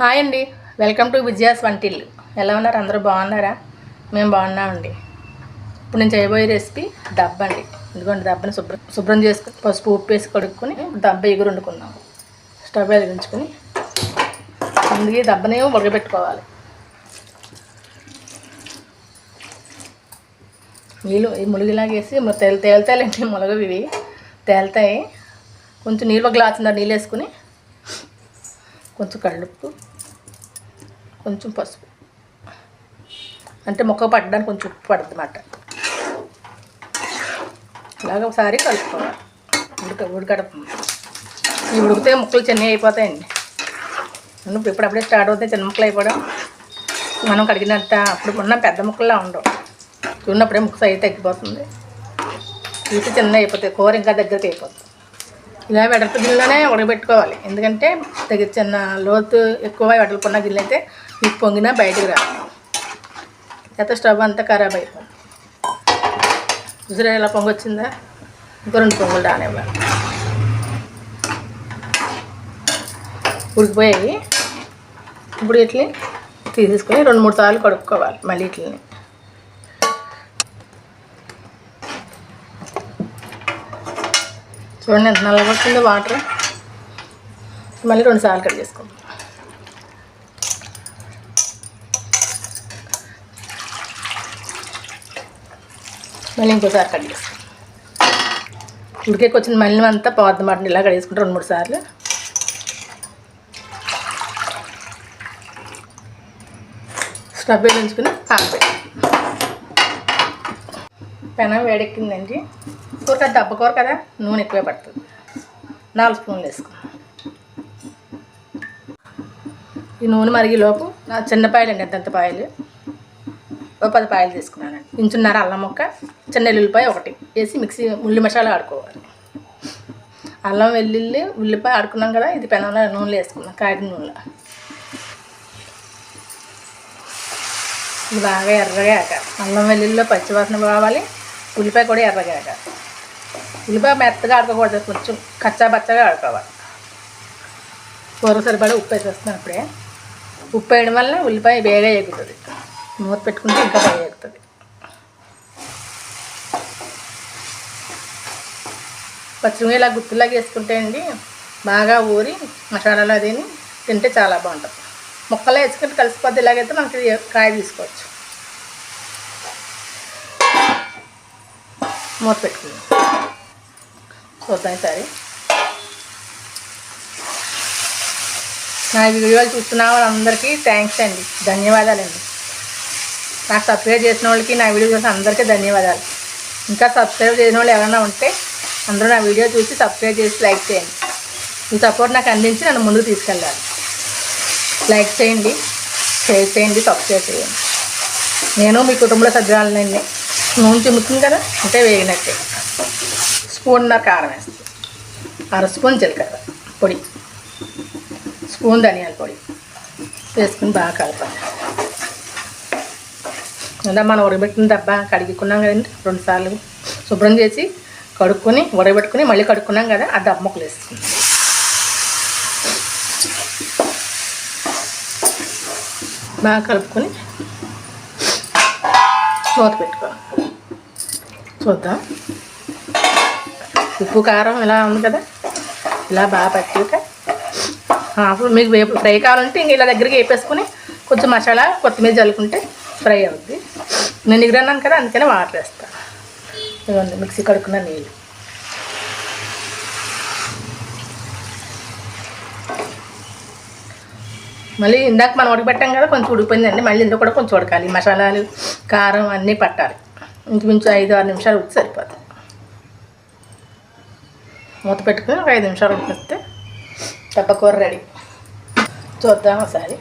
Hi అండి. Welcome to Vijaya's వంటిల్లు ఎలా ఉన్నారు? అందరూ బాగున్నారా? మేము బాగున్నామండి. ఇప్పుడు నేను చేయబోయే రెసిపీ దబ్బ అండి. ఇదిగోండి దబ్బని శుభ్రం శుభ్రం చేసుకుని పసుపు ఉప్పు వేసి కడుక్కొని దబ్బ ఎగురు వండుకున్నాం స్టవ్ వెలిగించుకొని ముందుగా ఈ దబ్బని ఉడకబెట్టుకోవాలి. నీళ్ళు ఈ ములిగిలాగా వేసి మ- తేలి తేలుతాయండి ములగవి ఇవి. తేలుతాయి. కొంచెం నీళ్ళు ఒక గ్లాస్ నీళ్ళు వేసుకుని కొంచెం కళ్ళుప్పు కొంచెం పసుపు. అంటే మొక్క పట్టడానికి కొంచెం ఉప్పు పడుతుంది అన్నమాట ఇలాగ ఒకసారి కలుపుకోవాలి. ఉడక ఉడకడ ఈ ఉడికితే ముక్కలు చిన్నవి అయిపోతాయండి. ఇప్పుడు ఇప్పుడప్పుడే స్టార్ట్ అవుతాయి చిన్న ముక్కలు అయిపోవడం. మనం కడిగినంత అప్పుడు ఉన్న పెద్ద ముక్కల్లా ఉండవు. చూడప్పుడే ముక్క సైజ్ తగ్గిపోతుంది. ఇది చిన్న అయిపోతాయి. కూర ఇంకా దగ్గరికి అయిపోతుంది. ఇలా వెడల్పు గిన్నెలోనే ఉడకబెట్టుకోవాలి. ఎందుకంటే దగ్గర చిన్న లోతు ఎక్కువ వెడల్పున్న గిన్నె అయితే మీకు పొంగినా బయటకు రాదు అయితే స్టవ్ అంతా ఖరాబ్ అయిపోతుంది. చూసారా ఎలా పొంగి వచ్చిందా ఇంకో రెండు పొంగులు రానివ్వాలి ఉడికిపోయాయి. ఇప్పుడు ఇట్లని తీసేసుకొని రెండు మూడు సార్లు కడుక్కోవాలి మళ్ళీ ఇట్లని చూడండి ఎంత నల్లగా వచ్చిందో వాటర్. మళ్ళీ రెండు సార్లు కట్ చేసుకోండి మళ్ళీ ఇంకోసారి కట్ చేసుకోండి ఉడికేకి వచ్చిన మళ్ళీ అంతా పోద్ది మాట ఇలా కడిగేసుకుంటే రెండు మూడు సార్లు. స్టవ్ వేయించుకుని ఆపేయాలి పెనం వేడెక్కిందండి. కూర కదా దెబ్బ కూర కదా నూనె ఎక్కువే పడుతుంది. నాలుగు స్పూన్లు వేసుకున్నాం. ఈ నూనె మరిగేలోపు నా చిన్న పాయలు అండి ఎంత పాయలు. ఓ పది పాయలు తీసుకున్నానండి. ఇంచున్నర అల్లం ముక్క చిన్న ఎల్లుల్లిపాయ ఒకటి వేసి మిక్సీ ఉల్లి మసాలా ఆడుకోవాలి. అల్లం వెల్లుల్లి ఉల్లిపాయ ఆడుకున్నాం కదా ఇది పెనంలో నూనెలో వేసుకున్నాం కాగిన నూనెలో. ఇది బాగా ఎర్రగా అల్లం వెల్లుల్లిలో పచ్చివాసన కావాలి ఉల్లిపాయ కూడా ఎర్రగా ఉల్లిపాయ మెత్తగా ఆడుకోకూడదు కొంచెం కచ్చా బచ్చగా ఆడుకోవాలి. కూర సరిపడా ఉప్పు వేసేస్తున్నాను అప్పుడే ఉప్పు వేయడం వల్ల ఉల్లిపాయ వేగా ఎగుతుంది. మూత పెట్టుకుంటే ఇంకా బాగా ఎగుతుంది. పచ్చిమిరపకాయ ఇలా గుత్తులాగా వేసుకుంటే అండి బాగా ఊరి మసాలాలు అదిని తింటే చాలా బాగుంటుంది. ముక్కలు వేసుకుంటే కలిసిపోద్ది. ఇలాగైతే మనకి కాయ తీసుకోవచ్చు. మూత పెట్టుకుందాం చూద్దాం ఈసారి. నా వీడియోలు చూస్తున్న వాళ్ళందరికీ థ్యాంక్స్ అండి. ధన్యవాదాలండి. నాకు సబ్స్క్రైబ్ చేసిన వాళ్ళకి నా వీడియో చూసిన అందరికీ ధన్యవాదాలు. ఇంకా సబ్స్క్రైబ్ చేసిన వాళ్ళు ఎవరైనా ఉంటే అందరూ నా వీడియో చూసి సబ్స్క్రైబ్ చేసి లైక్ చేయండి. ఈ సపోర్ట్ నాకు అందించి నన్ను ముందుకు తీసుకెళ్ళాలి. లైక్ చేయండి షేర్ చేయండి సబ్స్క్రైబ్ చేయండి. నేను మీ కుటుంబ సభ్యురాలనండి. నూనె చిమ్ముతుంది కదా అంటే వేగినట్టే. స్పూన్నర కారం వేస్తాం. అర స్పూన్ జీలకర్ర పొడి. స్పూన్ ధనియాల పొడి. వేసుకుని బాగా కలపాలి. అలా మనం ఉడకబెట్టిన డబ్బా కడిగికున్నాం కదండి రెండు సార్లు శుభ్రం చేసి కడుక్కొని ఉడకబెట్టుకుని మళ్ళీ కడుక్కున్నాం కదా ఆ దబ్బ ముక్కలు వేస్తుంది బాగా కలుపుకొని మూత పెట్టుకోవాలి చూద్దాం. ఉప్పు కారం ఇలా ఉంది కదా? ఇలా బాగా పట్టాక అప్పుడు మీకు వేపు ఫ్రై కావాలంటే ఇంక ఇలా దగ్గరికి వేపేసుకుని కొంచెం మసాలా కొత్తిమీర చల్లుకుంటే ఫ్రై అవుద్ది. నేను ఎగురన్నాను కదా అందుకనే వాటర్ వేస్తాను ఇదిగోండి మిక్సీ కడుక్కున్న నీళ్ళు. మళ్ళీ ఇందాక మనం ఉడకబెట్టాం కదా కొంచెం ఉడికిపోయిందండి. మళ్ళీ ఇందులో కూడా కొంచెం ఉడకాలి. మసాలాలు కారం అన్నీ పట్టాలి. ఇంచుమించు ఐదు ఆరు నిమిషాలు ఉడికి సరిపోతుంది మూత పెట్టుకుని ఒక ఐదు నిమిషాలు ఉడికిస్తే తప్పకూర రెడీ. చూద్దాం ఒకసారి.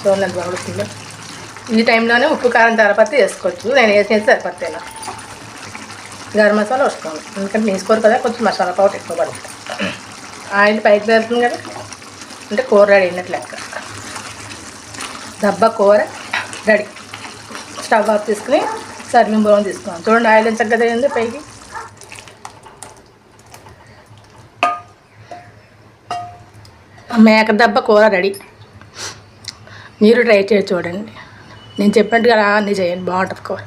చూడండి ఎంత బాగా ఈ టైంలోనే ఉప్పు కారం తర్వాత వేసుకోవచ్చు. నేను వేసేది సరిపోతే నాకు గరం మసాలా వస్తాను ఎందుకంటే వేసుకోరు కదా కొంచెం మసాలా పౌడర్ ఎక్కువ పడుతుంది. ఆయిల్ పైకి వెళ్తుంది కదా. అంటే కూర రెడీ అయినట్టు లెక్క. దబ్బా కూర రెడీ స్టవ్ ఆఫ్ తీసుకుని సర్వింగ్ బౌల్ తీసుకున్నాం. చూడండి ఆయిల్ ఎంత చక్కగా ఉంది పైకి. మేక దెబ్బ కూర రెడీ మీరు ట్రై చేసి చూడండి. నేను చెప్పినట్టుగా అన్నీ చేయండి బాగుంటుంది కూర.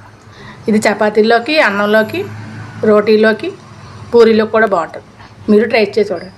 ఇది చపాతీలోకి అన్నంలోకి రోటీలోకి పూరీలోకి కూడా బాగుంటుంది. మీరు ట్రై చేసి చూడండి.